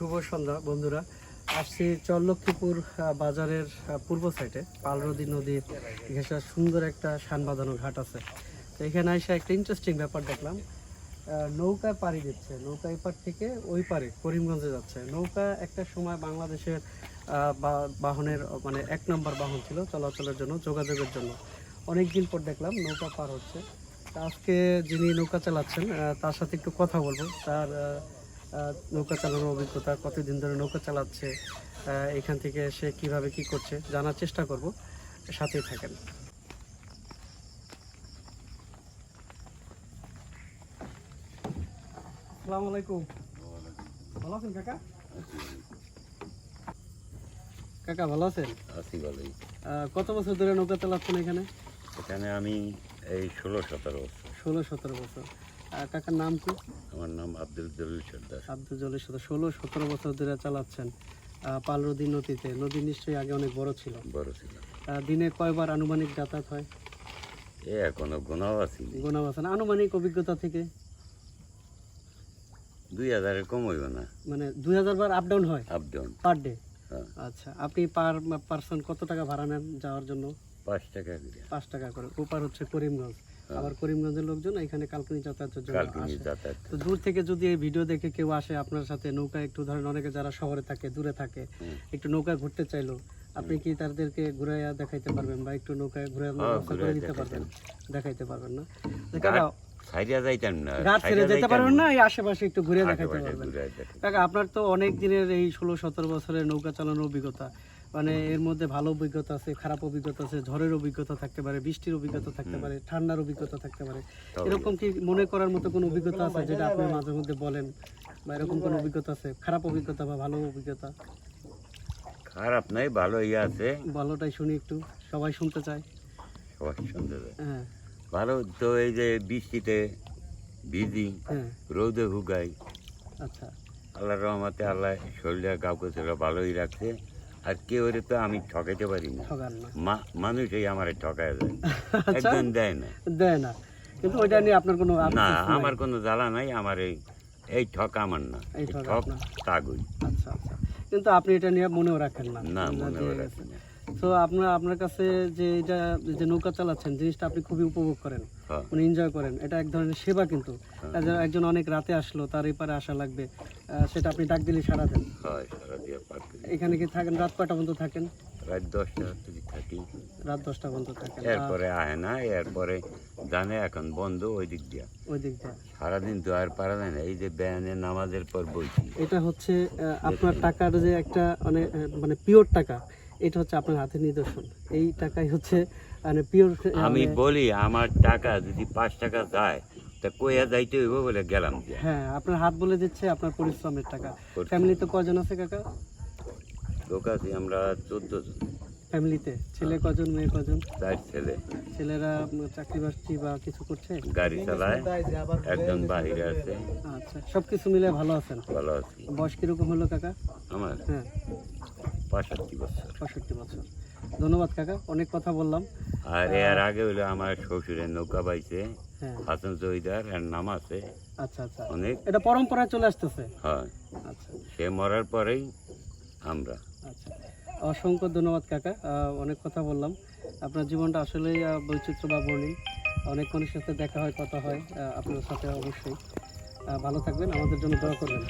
শুভ সন্ধ্যা বন্ধুরা। আসছি চরলক্ষ্মীপুর আহ, বাজারের পূর্ব সাইডে পালরদি নদীর ঘেঁষা সুন্দর একটা শান বাঁধানো ঘাট আছে। তো এখানে এসে একটা ইন্টারেস্টিং ব্যাপার দেখলাম। নৌকায় পাড়ি দিচ্ছে। নৌকা এপার থেকে ওই পারে করিমগঞ্জে যাচ্ছে। নৌকা একটা সময় বাংলাদেশের বাহনের মানে এক নম্বর বাহন ছিল চলাচলের জন্য যোগাযোগের জন্য। অনেক দিন পর দেখলাম নৌকা পার হচ্ছে। আজকে যিনি নৌকা চালাচ্ছেন তার সাথে একটু কথা বলব। তার নৌকা চালানোর অভিজ্ঞতা কতদিন ধরে নৌকা চালাচ্ছে এখান থেকে সে কীভাবে কি করছে জানার চেষ্টা করব। সাথেই থাকেন। আসসালামু আলাইকুম। ভালো আছেন কাকা? কাকা ভালো আছেন? আছি ভালোই। কত বছর ধরে নৌকা চালাচ্ছেন এখানে? এখানে আমি এই ষোলো সতেরো বছর। ষোলো সতেরো বছর। কাকার নাম কি? আমার নাম আব্দুল জলিল সর্দার। আব্দুল জলির সাথে ষোলো সতেরো বছর ধরে চালাচ্ছেন নদীতে। নদী নিশ্চয়ই আগে অনেক বড় ছিল। বড় ছিল। দিনে কয়বার আনুমানিক যাতায়াত হয়? এ এখনও গোনাও আছি। গোনা বাসান আনুমানিক অভিজ্ঞতা থেকে? দুই হাজারের কম হইব না। মানে দুই হাজার বার আপ ডাউন হয়? আপ ডাউন পার ডে আচ্ছা আপনি পার পার্সন কত টাকা ভাড়া নেন যাওয়ার জন্য? পাঁচ টাকা করে। পাঁচ টাকা করে। ওপার হচ্ছে করিমগঞ্জ। আবার করিমগঞ্জের লোকজন এখানে কালকিনি যাতায়াতের জন্য আসে। তো দূর থেকে যদি এই ভিডিও দেখে কেউ আসে আপনার সাথে নৌকা একটু ধরেন অনেকে যারা শহরে থাকে দূরে থাকে একটু নৌকা ঘুরতে চাইলো আপনি কি তাদেরকে ঘুরাইয়া দেখাইতে পারবেন বা একটু নৌকায় ঘুরে হ্যাঁ, করে দিতে পারবেন? দেখাইতে পারবেন না? তো ঘাট কাকা সাইডে যাইতাম না ঘাট ছেড়ে যেতে পারবেন না। না এই আশেপাশে একটু ঘুরে দেখাইতে পারবেন। ঘুরে আপনার তো অনেক দিনের এই ষোলো সতেরো বছরের নৌকা চালানোর অভিজ্ঞতা। মানে এর মধ্যে ভালো অভিজ্ঞতা আছে খারাপ অভিজ্ঞতা আছে ঝড়ের অভিজ্ঞতা থাকতে পারে বৃষ্টির অভিজ্ঞতা থাকতে পারে ঠান্ডার অভিজ্ঞতা থাকতে পারে। এরকম কি মনে করার মতো কোনো অভিজ্ঞতা আছে যেটা আপনি মাঝে মধ্যে বলেন? বা এরকম কোনো অভিজ্ঞতা আছে? খারাপ অভিজ্ঞতা বা ভালো অভিজ্ঞতা? খারাপ নাই ভালো ইয়ে আছে। ভালোটাই শুনি একটু সবাই শুনতে চায়। সবাই শুনতে যায়। হ্যাঁ। ভালো তো এই যে বৃষ্টিতে ভিজি হ্যাঁ। রোদে হুগাই আচ্ছা। আল্লাহর রহমতে আল্লাহ শরীরে কাউকে ছেলে ভালোই রাখছে আর কেউ তো আমি ঠকাইতে পারি না। মানুষই আমার ঠকায় যায় আচ্ছা। একজন দেয় না। দেয় না। কিন্তু ওইটা নিয়ে আপনার কোনো না আমার কোনো জ্বালা নাই আমার এই এই ঠক আমার না। এই ঠক তাগুই। আচ্ছা আচ্ছা। কিন্তু আপনি এটা নিয়ে মনেও রাখেন না। না মনেও মনে দিয়ে না। তো আপনার আপনার কাছে যে এটা যে নৌকা চালাচ্ছেন জিনিসটা আপনি খুবই উপভোগ করেন হ্যাঁ, মানে এনজয় করেন। এটা এক ধরনের সেবা কিন্তু। একজন- একজন অনেক রাতে আসলো তার এপারে আসা লাগবে সেটা আপনি ডাক দিলে সারা দেন। হয় এখানে কি থাকেন? রাত কয়টা পর্যন্ত থাকেন? রাত দশটা থাকি। রাত দশটা পর্যন্ত থাকেন। এরপরে আহে না এরপরে জানে এখন বন্ধ ওই দিক দিয়া। ওই দিক দিয়ে। সারাদিন তো আর পারা যায় না এই যে ব্যায়ানের নামাজের পর বইছি। এটা হচ্ছে আপনার টাকার যে একটা মানে মানে পিওর টাকা এটা হচ্ছে আপনার হাতের নিদর্শন। এই টাকাই হচ্ছে মানে পিওর আমি বলি আমার টাকা যদি পাঁচ টাকা যায় তা কইয়া যাইতে হইব বলে গেলাম হ্যাঁ আপনার হাত বলে দিচ্ছে আপনার পরিশ্রমের টাকা। পরিশ্রম। ফ্যামিলিতে কজন আছে কাকা? লোক আছি আমরা চোদ্দ জন। ফ্যামিলিতে ছেলে কজন মেয়ে কজন? চার ছেলে। ছেলেরা চাকরি বাকরি বা কিছু করছে? গাড়ি চালায় একজন বাহিরে আছে। আচ্ছা সব কিছু মিলে ভালো আছেন? ভালো আছি। বয়স কীরকম হলো কাকা? আমার? হ্যাঁ। পঁয়ষট্টি বছর। পঁয়ষট্টি বছর। ধন্যবাদ কাকা অনেক কথা বললাম। আর এর আগে হইল আমার শ্বশুরের নৌকা পাইছে হ্যাঁ। হাসান জহিদার এর নাম আছে। আচ্ছা আচ্ছা। অনেক। এটা পরম্পরায় চলে আসতেছে? হয়। আচ্ছা। সে মরার পরেই আমরা। আচ্ছা। অসংখ্য ধন্যবাদ কাকা অনেক কথা বললাম। আপনার জীবনটা আসলেই বৈচিত্র্য বা বর্ণিল। অনেক মানুষের সাথে দেখা হয় কথা হয় আপনার সাথে অবশ্যই। ভালো থাকবেন আমাদের জন্য দোয়া করবেন।